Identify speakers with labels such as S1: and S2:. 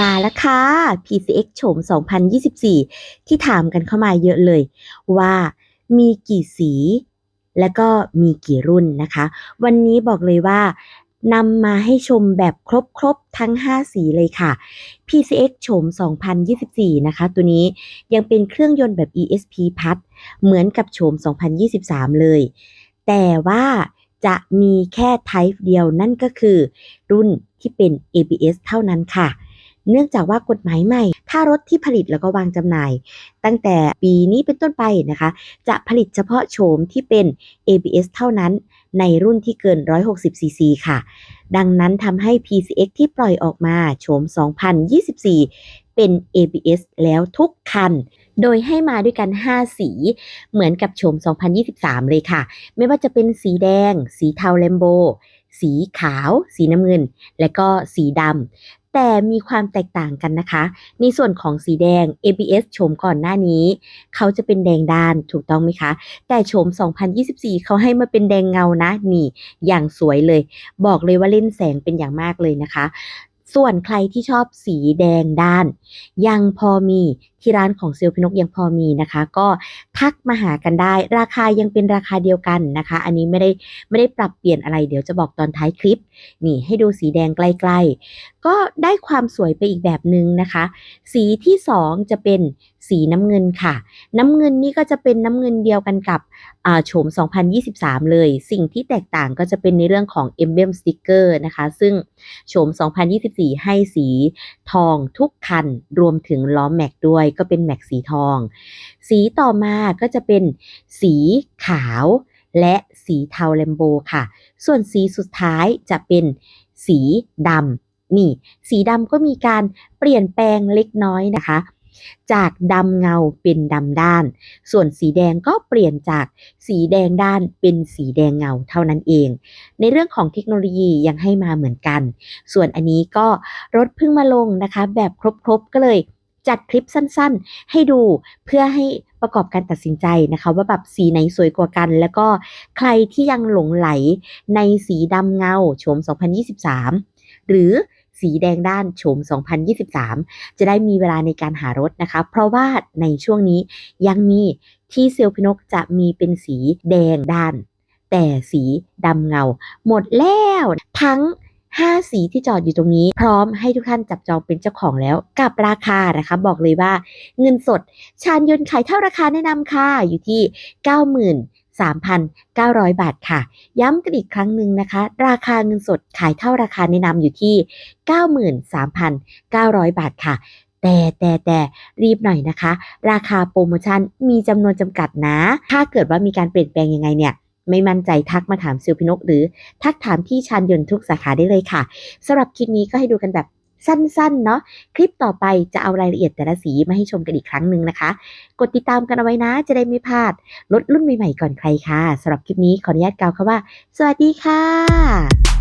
S1: มาแล้วค่ะ PCX โฉม 2024 ที่ถามกันเข้ามาเยอะเลย ว่ามีกี่สี และก็มีกี่รุ่นนะคะ วันนี้บอกเลยว่านำมาให้ชมแบบครบๆทั้ง 5 สีเลยค่ะ PCX โฉม 2024 นะคะ ตัวนี้ยังเป็นเครื่องยนต์แบบ ESP พัด เหมือนกับโฉม 2023 เลย แต่ว่าจะมีแค่ Type เดียวนั่นก็คือรุ่นที่เป็น ABS เท่านั้นค่ะ เนื่องจากว่ากฎหมายใหม่ ถ้ารถที่ผลิตแล้วก็วางจำหน่าย ตั้งแต่ปีนี้เป็นต้นไปนะคะ จะผลิตเฉพาะโฉมที่เป็น ABS เท่านั้นในรุ่นที่เกิน 160 cc ค่ะ ดังนั้นทำให้ PCX ที่ปล่อยออกมาโฉม 2024 เป็น ABS แล้วทุกคัน โดยให้มาด้วยกัน 5 สี เหมือนกับโฉม 2023 เลยค่ะ ไม่ว่าจะเป็นสีแดง สีเทาแลมโบ สีขาว สีน้ำเงิน และก็สีดำแต่มีความแตกต่างกันนะคะ ในส่วนของสีแดง ABS โฉมก่อนหน้านี้ เขาจะเป็นแดงด้านถูกต้องไหมคะ แต่โฉม 2024 เขาให้มาเป็นแดงเงานะนี่อย่างสวยเลย บอกเลยว่าเล่นแสงเป็นอย่างมากเลยนะคะส่วนใครที่ชอบสีแดงด้าน ยังพอมี ที่ร้านของเซลล์พินกยังพอมีนะคะ ก็ทักมาหากันได้ ราคายังเป็นราคาเดียวกันนะคะ อันนี้ไม่ได้ไม่ได้ปรับเปลี่ยนอะไรเดี๋ยวจะบอกตอนท้ายคลิป นี่ให้ดูสีแดงใกล้ๆ ก็ได้ความสวยไปอีกแบบหนึ่งนะคะ สีที่2จะเป็นสีน้ำเงินค่ะ น้ำเงินนี่ก็จะเป็นน้ำเงินเดียวกันกับอ่าโฉม 2023 เลย สิ่งที่แตกต่างก็จะเป็นในเรื่องของ Emblem Sticker นะคะ ซึ่งโฉม 2024 ให้สีทองทุกคัน รวมถึงล้อแม็กด้วยก็เป็นแม็กสีทอง สีต่อมาก็จะเป็นสีขาว และสีเทาแลมโบค่ะ ส่วนสีสุดท้ายจะเป็นสีดำนี่ สีดำก็มีการเปลี่ยนแปลงเล็กน้อยนะคะ จากดำเงาเป็นดำด้าน ส่วนสีแดงก็เปลี่ยนจากสีแดงด้านเป็นสีแดงเงาเท่านั้นเอง ในเรื่องของเทคโนโลยียังให้มาเหมือนกัน ส่วนอันนี้ก็รถเพิ่งมาลงนะคะ แบบครบๆก็เลย จัดคลิปสั้นๆ ให้ดูเพื่อให้ประกอบการตัดสินใจนะคะ ว่าแบบสีไหนสวยกว่ากัน แล้วก็ใครที่ยังหลงไหลในสีดำเงาโฉม 2023 หรือสีแดงด้านโฉม 2023 จะได้มีเวลาในการหารถนะคะ เพราะว่าในช่วงนี้ยังมีที่เซลพินกจะมีเป็นสีแดงด้าน แต่สีดำเงา หมดแล้ว ทั้ง 5 สีที่จอดอยู่ตรงนี้ พร้อมให้ทุกท่านจับจองเป็นเจ้าของแล้ว กับราคานะคะ บอกเลยว่าเงินสด ชานยนต์ขายเท่าราคาแนะนำค่ะ อยู่ที่93,900 บาทค่ะ ย้ำกันอีกครั้งหนึ่งนะคะ ราคาเงินสดขายเท่าราคาแนะนำอยู่ที่ 93,900 บาทค่ะ แต่แต่แต่รีบหน่อยนะคะ ราคาโปรโมชั่นมีจำนวนจำกัดนะ ถ้าเกิดว่ามีการเปลี่ยนแปลงยังไงเนี่ย ไม่มั่นใจทักมาถามซิลพินก หรือทักถามที่ชานยนต์ทุกสาขาได้เลยค่ะสำหรับคลิปนี้ก็ให้ดูกันแบบสั้นๆ เนาะ คลิปต่อไปจะเอารายละเอียดแต่ละสีมาให้ชมกันอีกครั้งหนึ่งนะคะ กดติดตามกันเอาไว้นะ จะได้ไม่พลาดรถรุ่นใหม่ๆก่อนใครค่ะสำหรับคลิปนี้ขออนุญาตกล่าวคำว่า สวัสดีค่ะ